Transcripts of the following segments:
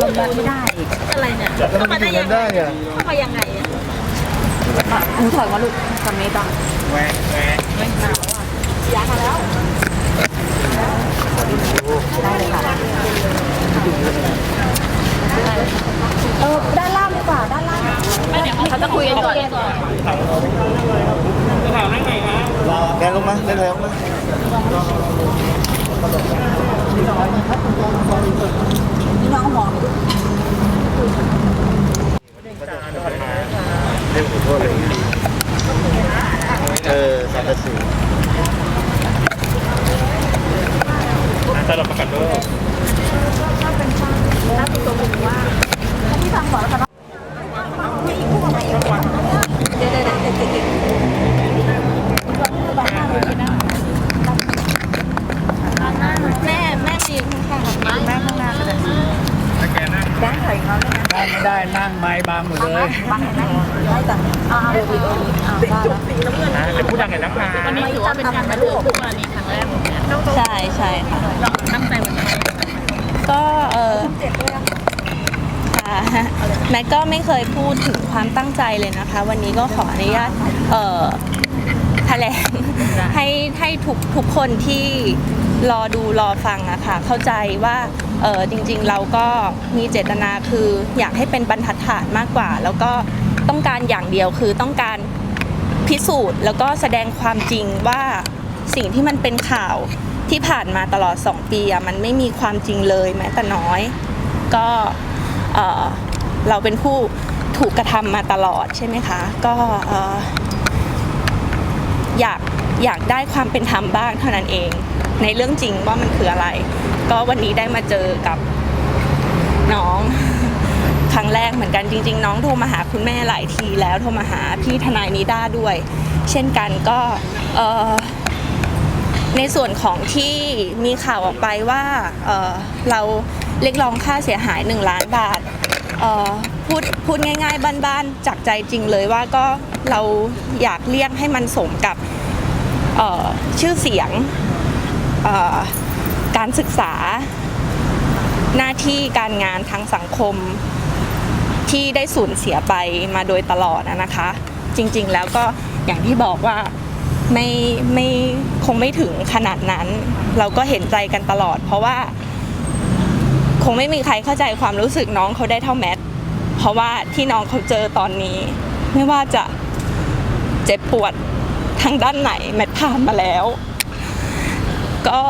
ลงแบบไม่ได้อีกอะไรเนี่ยแล้วเข้ามัมานอได้ยู่ยันั้งนไงได้อะเข้ามายังไงอะหนูถอยมาลูกทำไม่ต้องแหวกแหวกย้ายมาแล้ว ได้เลยค่ะเออด้านล่างดีกว่าด้านล่างไม่เดี๋ยวเขาจะคุยกันก่อนแกลงมาเล่นแถวมา พี่น้องมองดเล่นขอโทษเลยเออสังกะสีสำหรับประกันโรคพี่ฟังก่อนแล้วกันเดี๋ยวเดี๋ยวเดี๋ยวเดี๋ยวเดี๋ยว แม่แม่มายืนข้างๆกับแม่ แม่ข้างหน้าก็ได้ ถ้าแกนั่ง ด้านถอยเขาเลยนะ ได้ไม่ได้นั่งไม้บางหมดเลย บังเห็นไหมได้จ้ะอ่าเดี๋ยวอีกอ่าได้แล้ว นะเดี๋ยวพูดดังกันนะคะ วันนี้ถือว่าเป็นการมาเจอคู่กรณีครั้งแรกของแม่ ใช่ใช่ค่ะ เราตั้งใจวันนี้ ก็เออ เจ็บด้วยนะ ค่ะแม ทก็ไม่เคยพูดถึงความตั้งใจเลยนะคะ วันนี้ก็ขออนุญาตเอ่อแถลงให้ให้ทุกทุกคนที่รอดูรอฟังอะค่ะเข้าใจว่าเออจริงๆเราก็มีเจตนาคืออยากให้เป็นบรรทัดฐานมากกว่า แล้วก็ต้องการอย่างเดียวคือต้องการพิสูจน์ แล้วก็แสดงความจริงว่าสิ่งที่มันเป็นข่าวที่ผ่านมาตลอด 2 ปีอะมันไม่มีความจริงเลยแม้แต่น้อย ก็เอ่อ เราเป็นผู้ถูกกระทำมาตลอดใช่ไหมคะ ก็เอ่อยากอยากได้ความเป็นธรรมบ้างเท่านั้นเอง ในเรื่องจริงว่ามันคืออะไร ก็วันนี้ได้มาเจอกับน้องครั้งแรกเหมือนกันจริง ๆ น้องโทรมาหาคุณแม่หลายทีแล้วโทรมาหาพี่ทนายนิด้าด้วย เช่นกันก็ในส่วนของที่มีข่าวออกไปว่าเเราเรียกร้องค่าเสียหาย 1 ล้านบาท เอ่อพูดพูดง่ายๆบ้านๆจากใจจริงเลยว่าก็เราอยากเรียกให้มันสมกับเอ่อชื่อเสียงเอ่อการศึกษา หน้าที่การงานทางสังคมที่ได้สูญเสียไปมาโดยตลอดนะคะ จริงๆแล้วก็อย่างที่บอกว่าไม่ไม่คงไม่ถึงขนาดนั้น เราก็เห็นใจกันตลอด เพราะว่า คงไม่มีใครเข้าใจความรู้สึกน้องเขาได้เท่าแมท เพราะว่าที่น้องเขาเจอตอนนี้ ไม่ว่าจะเจ็บปวดทางด้านไหนแมทผ่านมาแล้ว ก็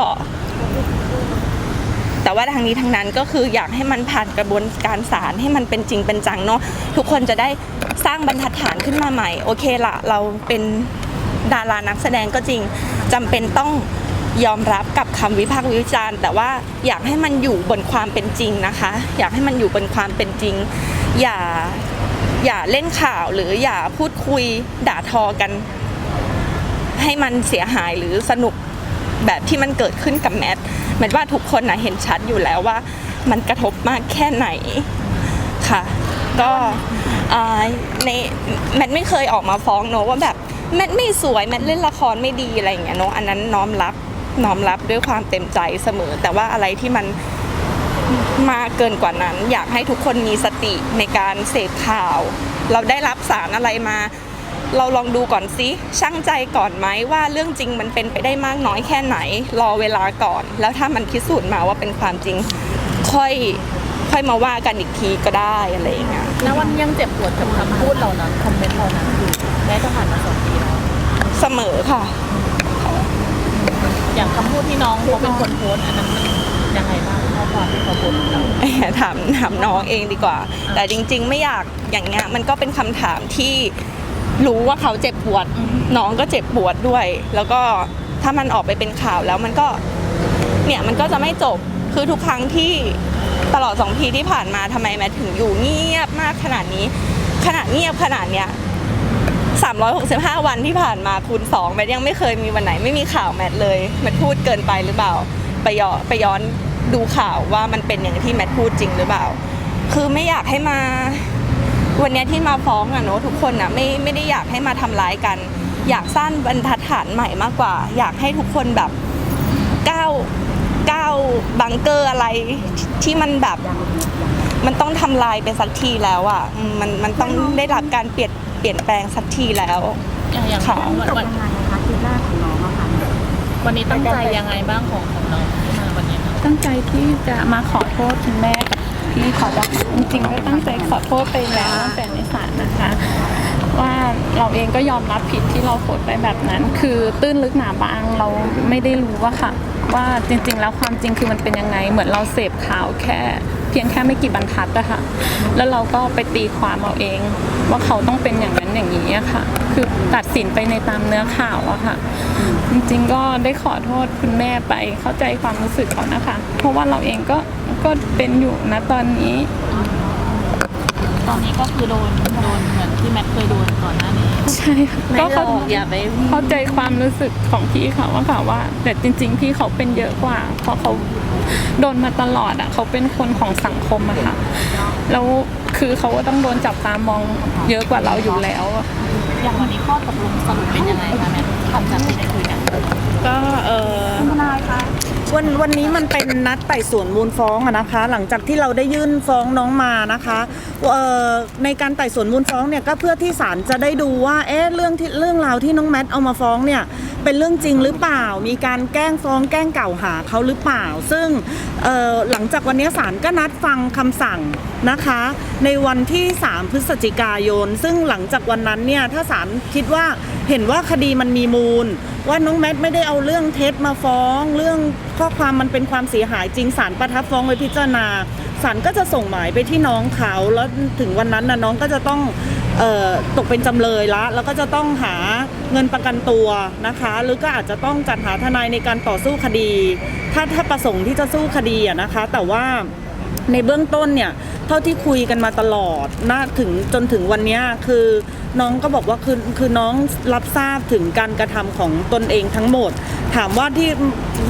แต่ว่าทางนี้ทางนั้นก็คืออยากให้มันผ่านกระบวนการศาลให้มันเป็นจริงเป็นจังเนาะทุกคนจะได้สร้างบรรทัดฐานขึ้นมาใหม่ โอเคละเราเป็นดารานักแสดงก็จริงจำเป็นต้อง ยอมรับกับคำวิพากษ์วิจารณ์ แต่ว่าอยากให้มันอยู่บนความเป็นจริงนะคะ อยากให้มันอยู่บนความเป็นจริง อย่าอย่าเล่นข่าวหรืออย่าพูดคุยด่าทอกัน ให้มันเสียหายหรือสนุกแบบที่มันเกิดขึ้นกับแมทแมทว่าทุกคนนะเห็นชัดอยู่แล้วว่า มันกระทบมากแค่ไหนค่ะ ก็ในแมทไม่เคยออกมาฟ้องโนว่าแบบแมทไม่สวยแมทเล่นละครไม่ดีอะไรอย่างเงี้ยโนอันนั้นน้อมรับ น้อมรับด้วยความเต็มใจเสมอ แต่ว่าอะไรที่มันมากเกินกว่านั้น อยากให้ทุกคนมีสติในการเสพข่าว เราได้รับสารอะไรมา เราลองดูก่อนซิช่างใจก่อนไหมว่าเรื่องจริงมันเป็นไปได้มากน้อยแค่ไหน รอเวลาก่อน แล้วถ้ามันพิสูจน์มาว่าเป็นความจริง ค่อยค่อยมาว่ากันอีกทีก็ได้อะไรอย่างเงี้ยแล้ววันนี้ยังเจ็บปวดกับคำพูดเรานั้นคอมเมนต์เรานั้นอยู่แม้จะผ่านมาสองปีแล้วเสมอค่ะ อย่างคำพูดที่น้องเขาเป็นคนโพสต์อันนั้นมันยังไงบ้างข้อความที่เขาโพสต์เรา ถามถามน้องเองดีกว่า แต่จริง ๆ ไม่อยากอย่างเงี้ยมันก็เป็นคำถามที่รู้ว่าเขาเจ็บปวดน้องก็เจ็บปวดด้วย แล้วก็ถ้ามันออกไปเป็นข่าวแล้วมันก็เนี่ยมันก็จะไม่จบคือทุกครั้งที่ตลอดสองปีที่ผ่านมาทำไมแมทถึงอยู่เงียบมากขนาดนี้ขนาดเงียบขนาดเนี้ย 365 วันที่ผ่านมาคูณ2แมทยังไม่เคยมีวันไหนไม่มีข่าวแมทเลยแมทพูดเกินไปหรือเปล่าไปย้อนไปย้อนดูข่าวว่ามันเป็นอย่างที่แมทพูดจริงหรือเปล่า คือไม่อยากให้มา วันนี้ที่มาฟ้องอะเนอะทุกคนอะไม่ไม่ได้อยากให้มาทำร้ายกัน อยากสร้างบรรทัดฐานใหม่มากกว่า อยากให้ทุกคนแบบก้าวก้าวบังเกอร์อะไรที่มันแบบมันต้องทำลายไปสักทีแล้วอะมันมันต้องได้รับการเปลี่ยน ลี่ยนแปลงสักทีแล้ว อย่างอย่างค่ะ วันวันยังไงคะคลิปแรกของน้องอะค่ะวันนี้ตั้งใจยังไงบ้างของของน้องที่มาวันนี้คะตั้งใจที่จะมาขอโทษคุณแม่กับพี่เขาว่าจริงๆก็ตั้งใจขอโทษไปแล้วตั้งแต่ในศาลนะคะ ว่าเราเองก็ยอมรับผิดที่เราโพสต์ไปแบบนั้น คือตื้นลึกหนาบางเราไม่ได้รู้ว่าค่ะ ว่าจริง ๆ แล้วความจริงคือมันเป็นยังไง เหมือนเราเสพข่าวแค่ เพียงแค่ไม่กี่บรรทัดอะค่ะ แล้วเราก็ไปตีความเอาเอง ว่าเขาต้องเป็นอย่างนั้นอย่างนี้อะค่ะ คือตัดสินไปในตามเนื้อข่าวอะค่ะ จริงๆก็ได้ขอโทษคุณแม่ไปเข้าใจความรู้สึกเขานะคะ เพราะว่าเราเองก็ก็เป็นอยู่นะตอนนี้ ตอนนี้ก็คือโดนโดนเหมือนที่แมทเคยโดนก่อนหน้านี้ใช่ค่ะไม่ก็หรเข้าอกอย่าไปเข้าใจความรู้สึกของพี่เขาว่าค่ะว่า แต่จริง ๆ พี่เขาเป็นเยอะกว่า เพราะเขาโดนมาตลอดอะเขาเป็นคนของสังคมอะค่ะแล้วคือเขาก็ต้องโดนจับตามองเยอะกว่าเราอยู่แล้วอะอย่างวันนี้ข้อตกลงสรุปเป็นยังไงคะแมทหลังจากที่ได้คุยกันก็เออทนายคะ วันวันนี้มันเป็นนัดไต่สวนมูลฟ้องอะนะคะ หลังจากที่เราได้ยื่นฟ้องน้องมานะคะเอ่อในการไต่สวนมูลฟ้องเนี่ยก็เพื่อที่ศาลจะได้ดูว่าเอ๊ะเรื่องที่เรื่องราวที่น้องแมทเอามาฟ้องเนี่ยเป็นเรื่องจริงหรือเปล่า มีการแกล้งฟ้องแกล้งกล่าวหาเขาหรือเปล่า ซึ่งเอ่อหลังจากวันนี้ศาลก็นัดฟังคำสั่งนะคะ ในวันที่ 3 พฤศจิกายน ซึ่งหลังจากวันนั้นเนี่ยถ้าศาลคิดว่าเห็นว่าคดีมันมีมูล ว่าน้องแมทไม่ได้เอาเรื่องเท็จมาฟ้องเรื่อง ข้อความมันเป็นความเสียหายจริงศาลประทับฟ้องไว้พิจารณาศาลก็จะส่งหมายไปที่น้องเขาแล้วถึงวันนั้นนะน้องก็จะต้องออตกเป็นจำเลยละ แล้วก็จะต้องหาเงินประกันตัวนะคะ หรือก็อาจจะต้องจัดหาทนายในการต่อสู้คดี ถ้าถ้าประสงค์ที่จะสู้คดีอะนะคะ แต่ว่า ในเบื้องต้นเนี่ยเท่าที่คุยกันมาตลอดน่าถึงจนถึงวันนี้คือน้องก็บอกว่าคือคือน้องรับทราบถึงการกระทำของตนเองทั้งหมด ถามว่าที่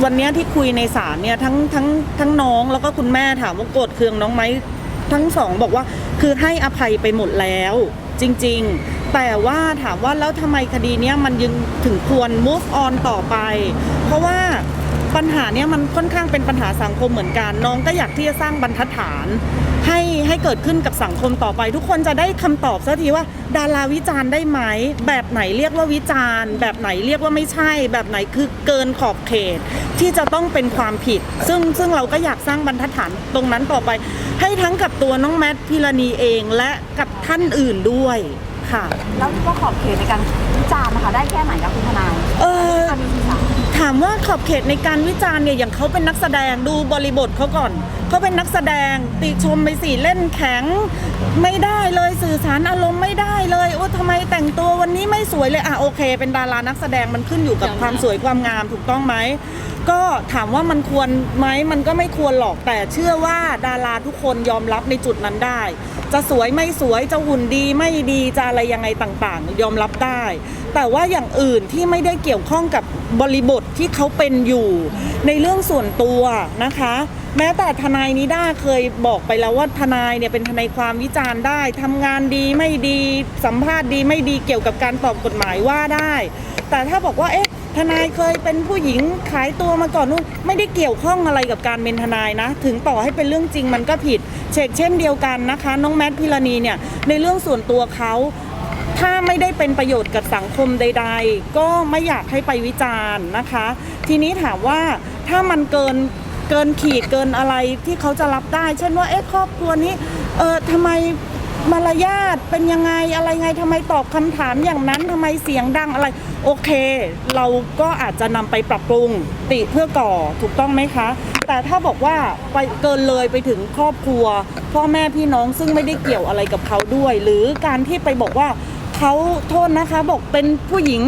วันนี้ที่คุยในศาลเนี่ยทั้งทั้งทั้งน้องแล้วก็คุณแม่ถามว่าโกรธเคืองน้องไหมทั้งสองบอกว่าคือให้อภัยไปหมดแล้วจริง ๆ แต่ว่าถามว่าแล้วทำไมคดีเนี้ยมันยังถึงควร move on ต่อไป เพราะว่า ปัญหาเนี้ยมันค่อนข้างเป็นปัญหาสังคมเหมือนกัน น้องก็อยากที่จะสร้างบรรทัดฐาน ให้ให้เกิดขึ้นกับสังคมต่อไป ทุกคนจะได้คำตอบสักทีว่า ดาราวิจารณ์ได้ไหม แบบไหนเรียกว่าวิจารณ์ แบบไหนเรียกว่าไม่ใช่ แบบไหนคือเกินขอบเขต ที่จะต้องเป็นความผิด ซึ่งซึ่งเราก็อยากสร้างบรรทัดฐานตรงนั้นต่อไป ให้ทั้งกับตัวน้องแมทพิรณีเองและกับท่านอื่นด้วยค่ะ แล้วก็ขอบเขตในการวิจารณ์นะคะได้แค่ไหนคะคุณทนาย เออ คดีที่สาม ถามว่าขอบเขตในการวิจารณ์เนี่ยอย่างเขาเป็นนักแสดงดูบริบทเขาก่อนเขาเป็นนักแสดงติชมไปสิเล่นแข็ง ไม่ได้เลยสื่อสารอารมณ์ไม่ได้เลยโอ้ทำไมแต่งตัววันนี้ไม่สวยเลยอะโอเค เป็นดารานักแสดงมันขึ้นอยู่กับความสวยความงามถูกต้องไหม ก็ถามว่ามันควรไหมมันก็ไม่ควรหรอกแต่เชื่อว่าดาราทุกคนยอมรับในจุดนั้นได้ จะสวยไม่สวยจะหุ่นดีไม่ดีจะอะไรยังไงต่างๆ ยอมรับได้ แต่ว่าอย่างอื่นที่ไม่ได้เกี่ยวข้องกับบริบทที่เขาเป็นอยู่ ในเรื่องส่วนตัวนะคะ แม้แต่ทนายนิด้าเคยบอกไปแล้วว่าทนายเนี่ยเป็นทนายความวิจารณ์ได้ทำงานดีไม่ดีสัมภาษณ์ดีไม่ดีเกี่ยวกับการตอบกฎหมายว่าได้ แต่ถ้าบอกว่าเอ๊ะ ทนายเคยเป็นผู้หญิงขายตัวมาก่อนนู่นไม่ได้เกี่ยวข้องอะไรกับการเป็นทนายนะ ถึงต่อให้เป็นเรื่องจริงมันก็ผิด เชกเช่นเดียวกันนะคะ น้องแมทพิรณีเนี่ยในเรื่องส่วนตัวเขาถ้าไม่ได้เป็นประโยชน์กับสังคมใด ๆ ก็ไม่อยากให้ไปวิจารณ์นะคะ ทีนี้ถามว่าถ้ามันเกินเกินขีดเกินอะไรที่เขาจะรับได้ เช่นว่าเอ๊ะครอบครัวนี้เออทำไม มารยาทเป็นยังไงอะไรไงทำไมตอบคำถามอย่างนั้นทำไมเสียงดังอะไร โอเค เราก็อาจจะนำไปปรับปรุงติเพื่อก่อถูกต้องไหมคะ แต่ถ้าบอกว่าไปเกินเลยไปถึงครอบครัว พ่อแม่พี่น้องซึ่งไม่ได้เกี่ยวอะไรกับเขาด้วย หรือการที่ไปบอกว่าเขาโทษนะคะ บอกเป็นผู้หญิง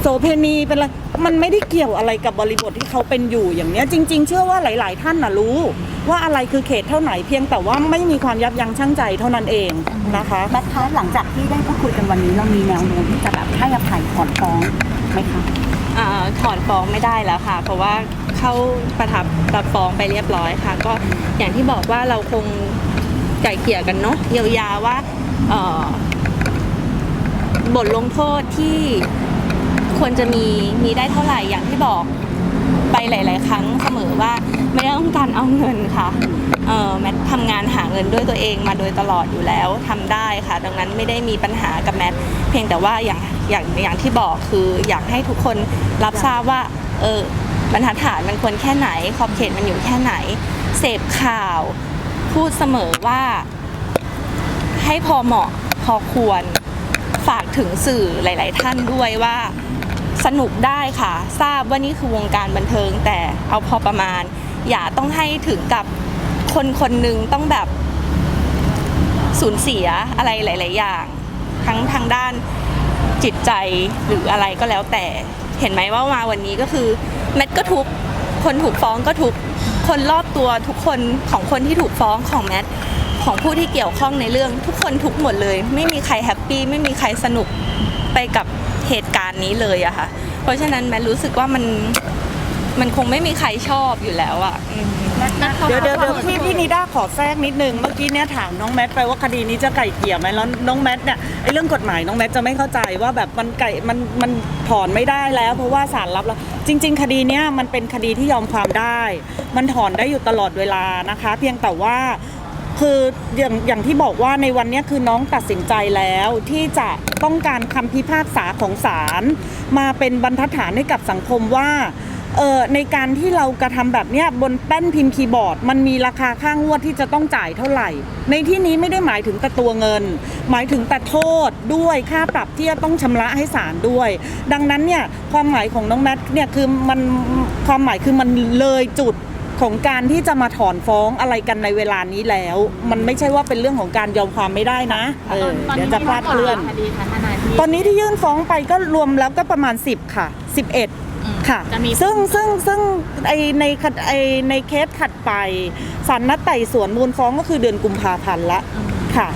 โสเพณีเป็นอะไรมันไม่ได้เกี่ยวอะไรกับบริบทที่เขาเป็นอยู่อย่างเนี้ยจริง ๆ เชื่อว่าหลาย ๆ ท่านน่ะรู้ ว่าอะไรคือเขตเท่าไหนเพียงแต่ว่าไม่มีความยับยั้งชั่งใจเท่านั้นเองนะคะแมทคะหลังจากที่ได้พูดคุยกันวันนี้เรามีแนวโน้มที่จะแบบให้อภัยถอนฟ้องไหมคะอ่าถอนฟ้องไม่ได้แล้วค่ะ เพราะว่าเข้าประทับรับฟ้องไปเรียบร้อยค่ะ ก็อย่างที่บอกว่าเราคงไก่เกลี่ยกันเนาะเยียวยาว่าเอ่อบทลงโทษที่ ควรจะมีมีได้เท่าไหร่อย่างที่บอกไปหลาย ๆ ครั้งเสมอว่าไม่ได้ต้องการเอาเงินค่ะเออแมททำงานหาเงินด้วยตัวเองมาโดยตลอดอยู่แล้วทำได้ค่ะ ดังนั้นไม่ได้มีปัญหากับแมทเพียงแต่ว่าอย่างอย่างอย่างที่บอกคืออยากให้ทุกคนรับทราบว่าเออบรรทัดฐานมันควรแค่ไหน ขอบเขตมันอยู่แค่ไหน เสพข่าว พูดเสมอว่า ให้พอเหมาะพอควรฝากถึงสื่อหลาย ๆ ท่านด้วยว่า สนุกได้ค่ะ ทราบว่านี่คือวงการบันเทิง แต่เอาพอประมาณ อย่าต้องให้ถึงกับคนคนหนึ่งต้องแบบสูญเสียอะไรหลาย ๆ อย่าง ทั้งทางด้านจิตใจหรืออะไรก็แล้วแต่ เห็นไหมว่ามาวันนี้ก็คือแมทก็ทุกคนถูกฟ้องก็ทุกคนรอบตัวทุกคนของคนที่ถูกฟ้องของแมทของผู้ที่เกี่ยวข้องในเรื่องทุกคนทุกหมดเลย ไม่มีใครแฮปปี้ไม่มีใครสนุกไปกับ เหตุการณ์นี้เลยอะค่ะ เพราะฉะนั้นแมทรู้สึกว่ามันมันคงไม่มีใครชอบอยู่แล้วอะอืม เดี๋ยวเดี๋ยวเดี๋ยวพี่พี่นิด้าขอแทรกนิดนึงเมื่อกี้เนี่ยถามน้องแมทไปว่าคดีนี้จะไก่เกลี่ยไหมแล้วน้องแมทเนี่ยไอ้เรื่องกฎหมายน้องแมทจะไม่เข้าใจว่าแบบมันไก่มันมันถอนไม่ได้แล้ว เพราะว่าศาลรับแล้วจริง ๆ คดีเนี้ยมันเป็นคดีที่ยอมความได้ มันถอนได้อยู่ตลอดเวลานะคะ เพียงแต่ว่า คืออย่างอย่างที่บอกว่าในวันนี้คือน้องตัดสินใจแล้วที่จะต้องการคำพิพากษาของศาลมาเป็นบรรทัดฐานให้กับสังคมว่าเออในการที่เรากระทำแบบเนี้ยบนแป้นพิมพ์คีย์บอร์ด มันมีราคาค่างวดที่จะต้องจ่ายเท่าไหร่ ในที่นี้ไม่ได้หมายถึงแต่ตัวเงิน หมายถึงแต่โทษด้วยค่าปรับที่จะต้องชำระให้ศาลด้วย ดังนั้นเนี่ยความหมายของน้องแมทเนี่ยคือมันความหมายคือมันเลยจุด ของการที่จะมาถอนฟ้องอะไรกันในเวลานี้แล้ว มันไม่ใช่ว่าเป็นเรื่องของการยอมความไม่ได้นะเออเดี๋ยวจะพลาดเคลื่อน คดีค่ะทนายที่ ตอนนี้ที่ยื่นฟ้องไปก็รวมแล้วก็ประมาณ 10 ค่ะ 11 ค่ะ จะมี ซึ่งซึ่งซึ่งไอในคดไอในเคสถัดไปศาลนัดไต่สวนมูลฟ้องก็คือเดือนกุมภาพันธ์ละค่ะ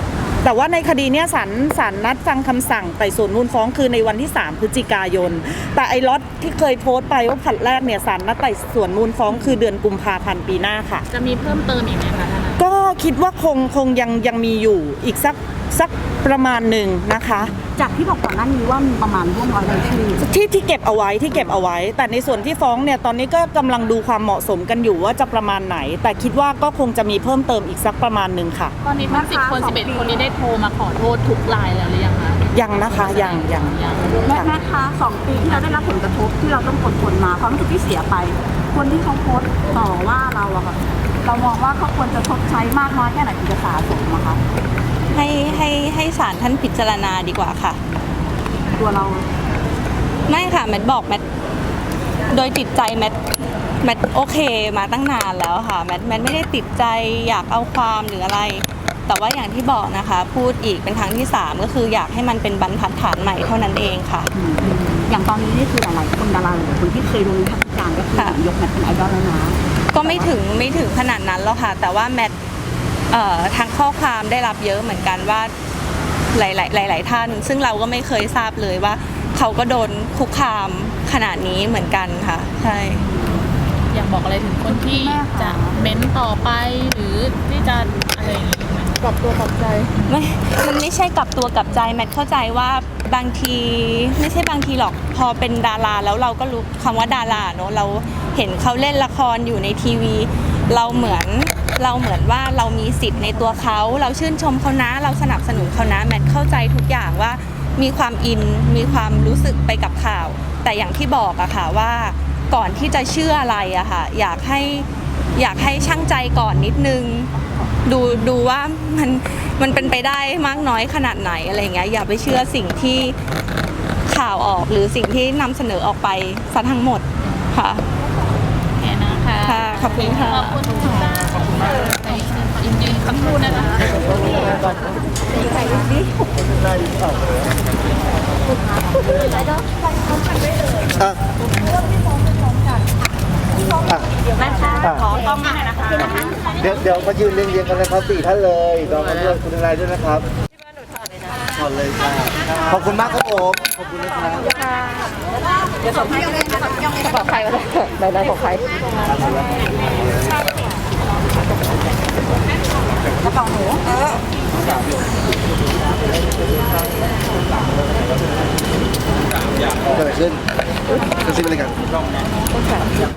แต่ว่าในคดีเนี้ยศาลศาลนัดฟังคำสั่งไต่สวนมูลฟ้องคือในวันที่ 3 พฤศจิกายน แต่ไอ้ล็อตที่เคยโพสต์ไปว่าผัดแรกเนี่ยศาลนัดไต่สวนมูลฟ้องคือเดือนกุมภาพันธ์ปีหน้าค่ะ จะมีเพิ่มเติมอีกไหมคะทนาย ก็คิดว่าคงคงยังยังมีอยู่อีกสัก สักประมาณหนึ่งนะคะ จากที่บอกก่อนหน้านี้ว่ามีประมาณร่วมร้อยรายชื่อที่ที่เก็บเอาไว้ที่เก็บเอาไว้ แต่ในส่วนที่ฟ้องเนี่ยตอนนี้ก็กำลังดูความเหมาะสมกันอยู่ว่าจะประมาณไหน แต่คิดว่าก็คงจะมีเพิ่มเติมอีกสักประมาณหนึ่งค่ะ ตอนนี้ทั้งสิบคนสิบเอ็ดคนนี้ได้โทรมาขอโทษทุกรายแล้วหรือยังคะยังนะคะยังยังยังแม่แม่คะสองปีที่เราได้รับผลกระทบที่เราต้องอดทนมาความรู้สึกที่เสียไป คนที่เขาโพสต์ต่อว่าเราอะค่ะเรามองว่าเขาควรจะชดใช้มากน้อยแค่ไหนถึงจะสาสมอะคะ ให้ให้ให้ศาลท่านพิจารณาดีกว่าค่ะ ตัวเราไม่ค่ะแมทบอกแมทโดยจิตใจแมทแมทโอเคมาตั้งนานแล้วค่ะแมทแมทไม่ได้ติดใจอยากเอาความหรืออะไร แต่ว่าอย่างที่บอกนะคะ พูดอีกเป็นครั้งที่ 3 ก็คืออยากให้มันเป็นบรรทัดฐานใหม่เท่านั้นเองค่ะ อย่างตอนนี้นี่คือหลายๆคนดาราหลายๆคนที่เคยโดนวิพากษ์วิจารณ์ก็คือค่ะยกแมทเป็นไอดอลแล้วนะก็ไม่ถึงไม่ถึงขนาดนั้นหรอกค่ะ แต่ว่าแมท เอ่อทางข้อความได้รับเยอะเหมือนกันว่าหลายๆหลาย ๆ ท่าน ซึ่งเราก็ไม่เคยทราบเลยว่า เขาก็โดนคุกคามขนาดนี้เหมือนกันค่ะ ใช่ อยากบอกอะไรถึงคนที่จะเม้นต่อไปหรือที่จะอะไรอย่างงี้ไหมไม่ มันไม่ใช่กลับตัวกลับใจแมทเข้าใจว่าบางทีไม่ใช่บางทีหรอกพอเป็นดาราแล้วเราก็รู้คำว่าดาราเนอะเราเห็นเขาเล่นละครอยู่ในทีวี เราเหมือน เราเหมือนว่าเรามีสิทธิ์ในตัวเขา เราชื่นชมเขานะ เราสนับสนุนเขานะแมทเข้าใจทุกอย่างว่ามีความอินมีความรู้สึกไปกับข่าว แต่อย่างที่บอกอะค่ะว่าก่อนที่จะเชื่ออะไรอะค่ะอยากให้อยากให้ช่างใจก่อนนิดนึง ดูดูว่ามันมันเป็นไปได้มากน้อยขนาดไหนอะไรเงี้ยอย่าไปเชื่อสิ่งที่ข่าวออกหรือสิ่งที่นำเสนอออกไปซะทั้งหมดค่ะแค่นะคะค่ะ ขอบคุณค่ะขอบ คุณค่ะขอบคุณมากยินดีคำพูดนะคะอะอะแม่คะขอกล้องหน่อยนะคะเดี๋ยวเดี๋ยวมายืนเรียงๆกันเลยครับสี่ท่านเลยรอมาด้วยคุณอะไรด้วยนะครับถอดเลยค่ะขอบคุณมากครับผมขอบคุณนะครับ กระเป๋าหนูเออเกิดอะไรขึ้นกระซิบอะไรกัน